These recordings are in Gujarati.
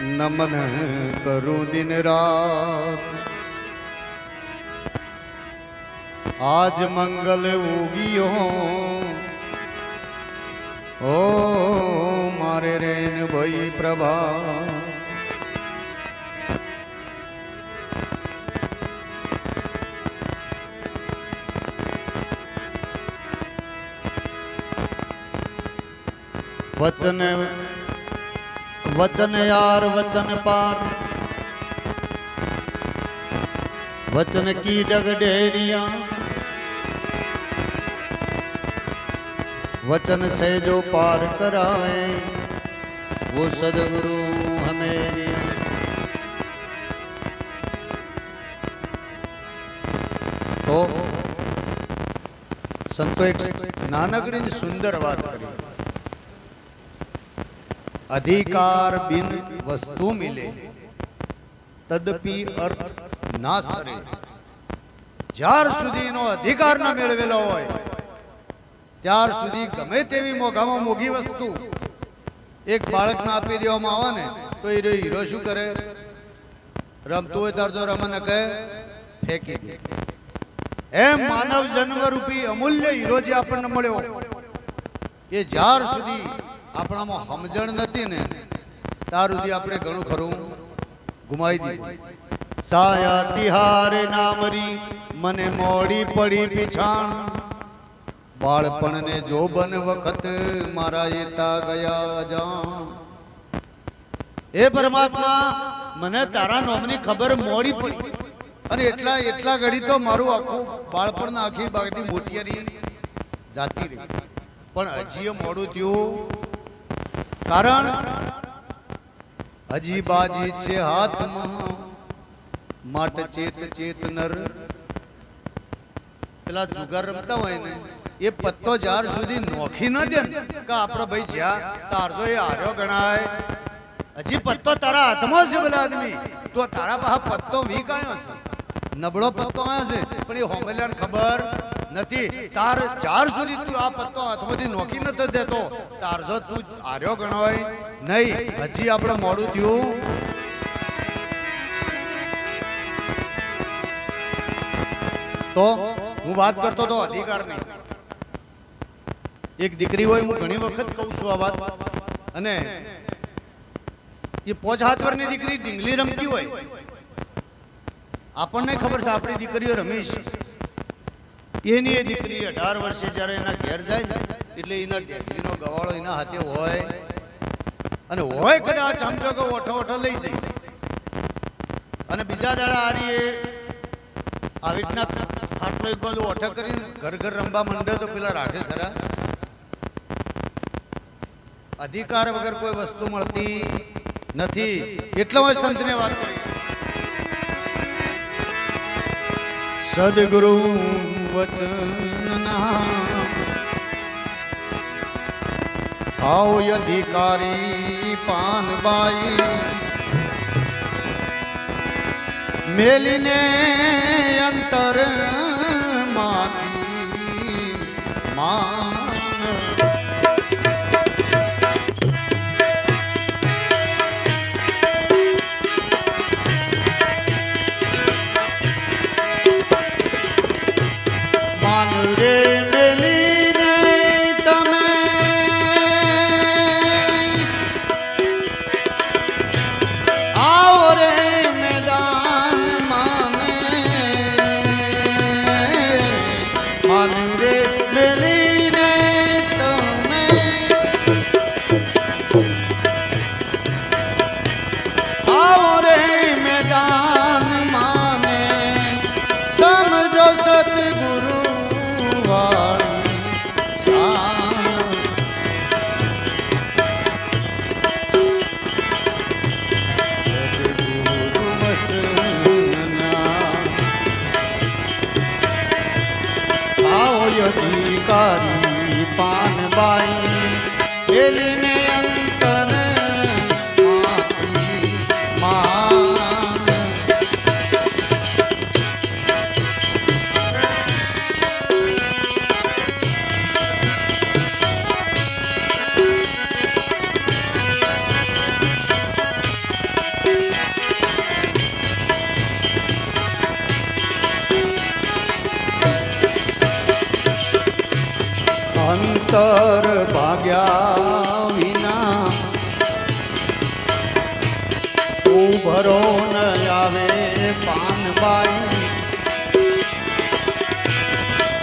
નમન કરું દિન રાત. આજ મંગલ ઉગિયો. ઓ મારે રેન ભાઈ પ્રભા. वचन वचन यार, वचन पार। वचन की डग डेरिया। वचन से जो पार करावे वो सदगुरु हमें तो संतो एक नानकड़ी सुंदर बात करी। અધિકાર બિન વસ્તુ મિલે. તદપી અર્થ ના સરે. જ્યાર સુધી એનો અધિકાર ના મેળવેલો હોય, ત્યાર સુધી ગમે તેવી મોઘામાં મોઘી વસ્તુ એક બાળકને આપી દેવામાં આવે ને, તો એ હીરો શું કરે? રમતું હોય ત્યારે જો રમને કહે, ફેંકી દે. એમ માનવ જન્મ રૂપી અમૂલ્ય હીરો જે આપણને મળ્યો એ જ્યાર સુધી આપણામાં સમજણ નથી ને ત્યાર સુધી આપણે ઘણું ખરું. ગુમાવી દીધું. સાયા તિહારે નામરી મને મોડી પડી પીછાણ. બાળપણને જોબન વખત મારા એતા ગયા જાણ. એ પરમાત્મા, મને તારા નોમની ખબર મોડી પડી. અને એટલા એટલા ઘડી તો મારું આખું બાળપણ આખી બાગથી મોટિયારી જાતી રહી. પણ હજી એ મોડું થયું કારણ હજી બાજી છે હાથમાં, માટ ચેત ચેત નર. પેલા જુગાર રમતા હોય ને, એ પત્તો જ્યાર સુધી નોખી ન દે કે આપણો ભાઈ જ્યાં તારજો એ હાર્યો ગણાય. હજી પત્તો તારા હાથમાં છે પેલા આદમી. તો તારા પાસે પત્તો વીક આવ્યો છે. નબળો પત્તો આવ્યો છે. પણ એ હોમેલિયાને ખબર? નથી. તાર ચાર સુધી તું આ પત્તો હાથમાંથી નોખી નથી દેતો. તાર જો તું હાર્યો ગણાય. નહીં, હજી આપણે મોડું થયું. તો હું વાત કરતો તો અધિકારની. એક દીકરી હોય, હું ઘણી વખત કહું છું આ વાત. અને એ પોચ હાથ પરની દીકરી ડીંગલી રમતી હોય. આપણને ખબર છે, આપણી દીકરીઓ રમીશ. એની એ દીકરી અઢાર વર્ષે જ્યારે એના ઘેર જાય ને, એટલે એના ડેડીનો ગવાળો એના હાથે હોય. અને હોય કદાચ આમ તો ઓઠો ઓઠો લઈ જઈ અને બીજા દાડા હારી એ આવી રીતના ખાટલો એક બાજુ ઓઠા કરીને ઘર ઘર રમવા માંડે તો પેલા રાખે ખરા. અધિકાર વગર કોઈ વસ્તુ મળતી નથી. એટલા સંત સંતને વાત કરી. સદગુરુ વચનના આવ અધિકારી પાનબાઈ મેલીને અંતર માતી માન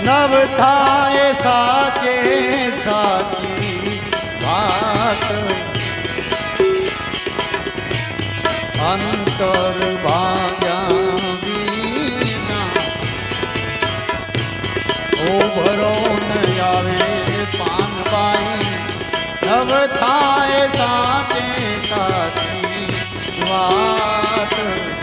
નવ થાય સાચે સાચી વાત અંતર ભાગ્યા વિના ઉભરો ન આવે પાનબાઈ નવ થાય સાચે સાચી વાત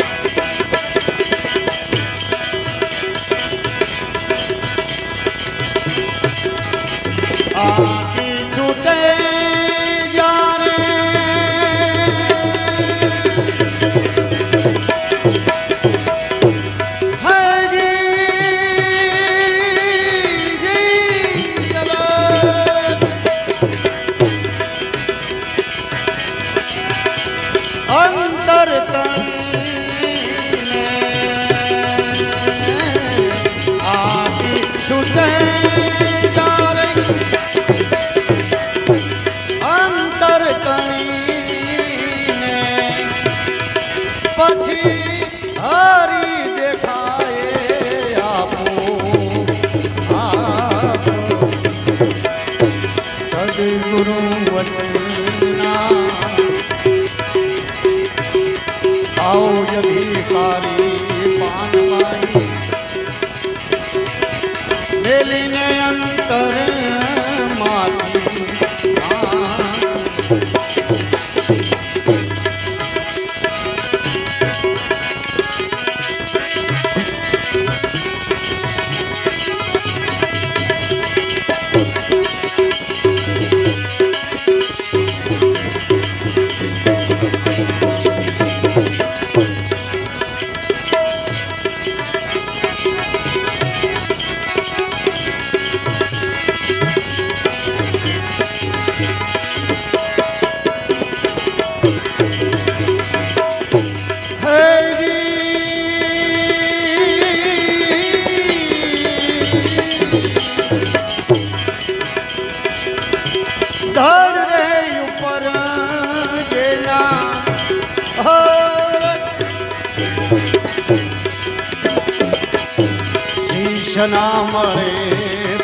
ના મળે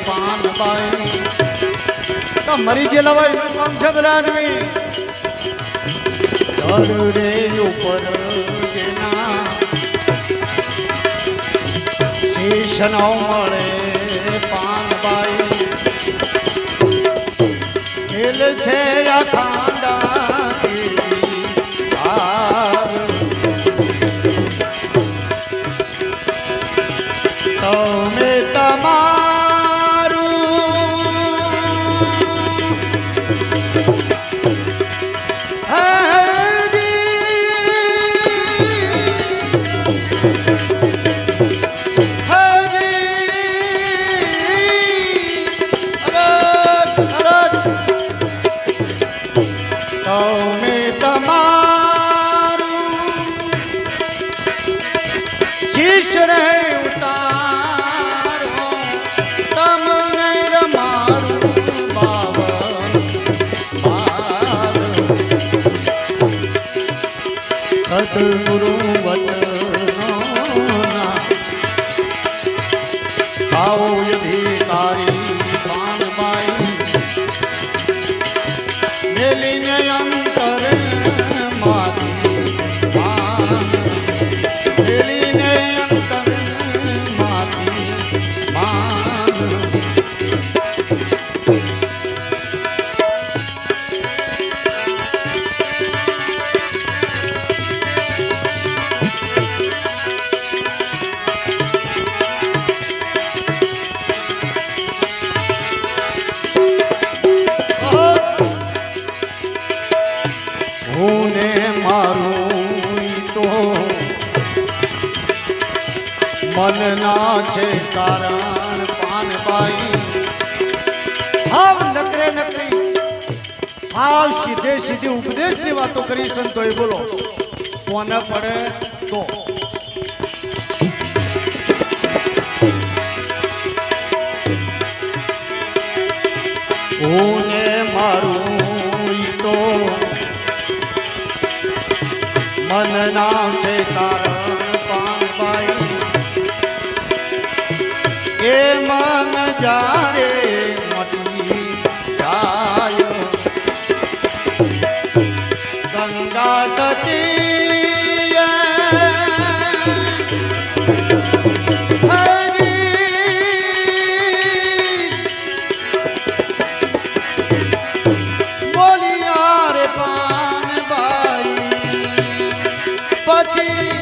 પાનબાઈ તો મરી જે લવાય કામ છે બધા આદમી રે ઉપર શીશ ન મળે પાનબાઈ ખેલ છે આ સદગુરુ પાનબાઈ હાવ નકરે નકરી. હાવ સીધે સીધી ઉપદેશની વાતો કરી સંતોએ, બોલો. કોને પડે તો? ઓને મારું મન નામ છે કારણ પાનબાઈ એ જારે મટી જાય ગંગા સતી પછી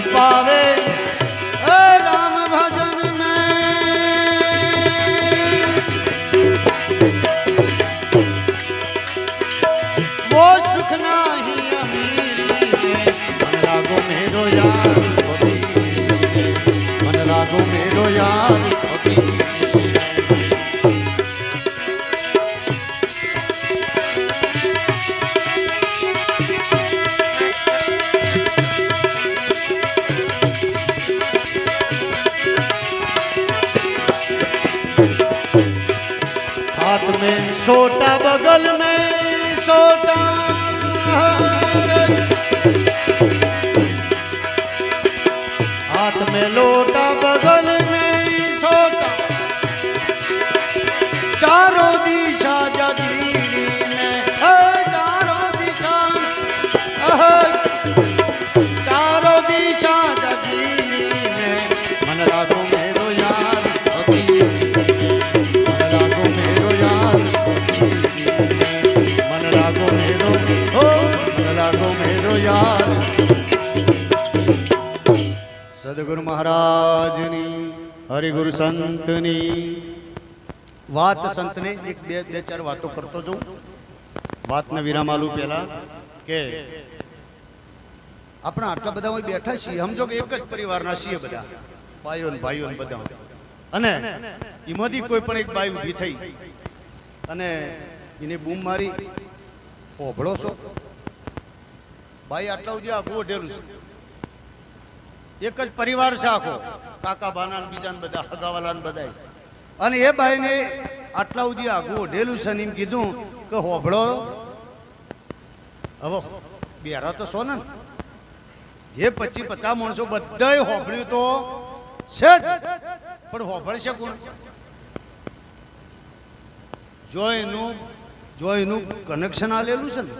Se father. મહારાજની, હરિગુરુ સંતની. વાત સંતને એક બે બે ચાર વાતો કરતો જાઉં. વાતને વિરામ આલું પહેલા કે આપણા આટલા બધા બેઠા છીએ. સમજો કે એક જ પરિવારના છીએ બધા. ભાઈઓ ભાઈઓ બધા. અને એમાંથી કોઈ પણ એક બાઈ ઊભી થઈ. અને એને બૂમ મારી. ઓભળો છો? ભાઈ આટલા સુધી આખું ઓઢેલું છે. એક જ પરિવાર છે આખો. કાકા બાના બીજા બધા હગાવાલા બધા અને એ ભાઈને આટલા સુધી આગું ઓઢેલું છે એમ કીધું કે હોભળો. હવે બેરા તો સો ને જે પચીસ પચાસ માણસો બધાય હોભળ્યું તો છે જ. પણ હોભળશે કોણ? જો એનું જો એનું કનેક્શન આલેલું છે ને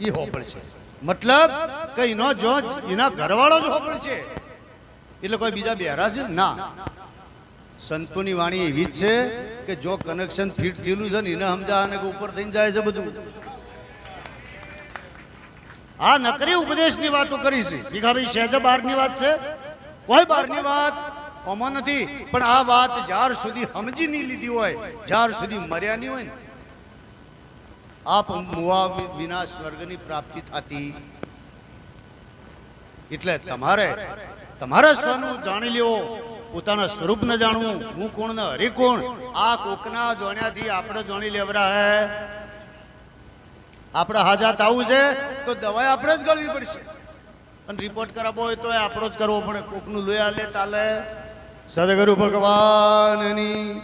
એ હોભળશે. મતલબ કે એનો જો, એના ઘરવાળો જ હોભળશે એટલે કોઈ બીજા બેરા છે? ના. સંતોની વાણી એવી જ છે કે જો કનેક્શન ફિટ થયેલું છે ને, એને સમજા અને ઉપર થઈને જાય છે બધું. આ નકરી ઉપદેશની વાતો કરી છે. ભીખાભાઈ સહેજ બહારની વાત છે? કોઈ બહારની વાત કોમન નથી. પણ આ વાત જ્યાર સુધી સમજી નહીં લીધી હોય, જ્યાર સુધી મર્યા નહીં હોય ને આપ મુવા વિના સ્વર્ગની પ્રાપ્તિ થતી. એટલે તમારે, તમારા સ્વનું જાણી લેવો પોતાના સ્વરૂપ ને જાણવું. હું કોણ ને, હરિ કોણ? આ કોકના જોણ્યાથી આપણે જાણી લેવરા હે. આપણે હાજાત આવું છે તો દવાઈ આપણે જ ગળવી પડશે. અને રિપોર્ટ કરાવવો હોય તો એ આપણો જ કરવો પડે. કોકનું લોહી હાલે, ચાલે. સદગુરુ ભગવાનની